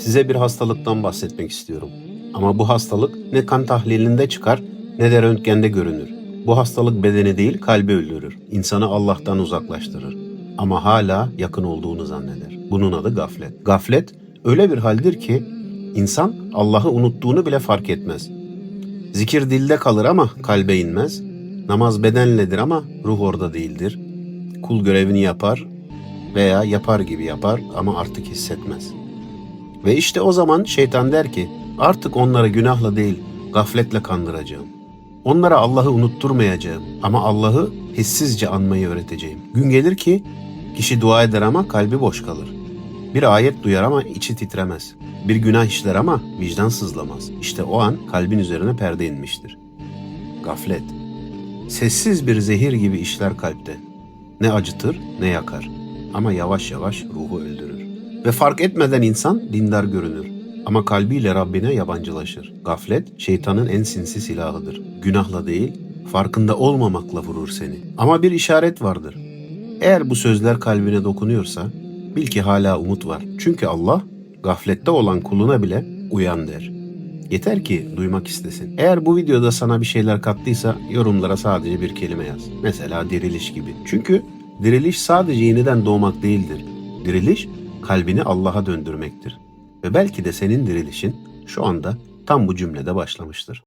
Size bir hastalıktan bahsetmek istiyorum. Ama bu hastalık ne kan tahlilinde çıkar ne de röntgende görünür. Bu hastalık bedeni değil kalbi öldürür. İnsanı Allah'tan uzaklaştırır. Ama hala yakın olduğunu zanneder. Bunun adı gaflet. Gaflet öyle bir haldir ki insan Allah'ı unuttuğunu bile fark etmez. Zikir dilde kalır ama kalbe inmez. Namaz bedenledir ama ruh orada değildir. Kul görevini yapar veya yapar gibi yapar ama artık hissetmez. Ve işte o zaman şeytan der ki artık onları günahla değil gafletle kandıracağım. Onlara Allah'ı unutturmayacağım ama Allah'ı hissizce anmayı öğreteceğim. Gün gelir ki kişi dua eder ama kalbi boş kalır. Bir ayet duyar ama içi titremez. Bir günah işler ama vicdan sızlamaz. İşte o an kalbin üzerine perde inmiştir. Gaflet. Sessiz bir zehir gibi işler kalpte. Ne acıtır ne yakar. Ama yavaş yavaş ruhu öldürür. Ve fark etmeden insan dindar görünür. Ama kalbiyle Rabbine yabancılaşır. Gaflet şeytanın en sinsi silahıdır. Günahla değil, farkında olmamakla vurur seni. Ama bir işaret vardır. Eğer bu sözler kalbine dokunuyorsa bil ki hala umut var. Çünkü Allah gaflette olan kuluna bile uyan der. Yeter ki duymak istesin. Eğer bu videoda sana bir şeyler kattıysa yorumlara sadece bir kelime yaz. Mesela diriliş gibi. Çünkü diriliş sadece yeniden doğmak değildir. Diriliş kalbini Allah'a döndürmektir. Ve belki de senin dirilişin şu anda tam bu cümlede başlamıştır.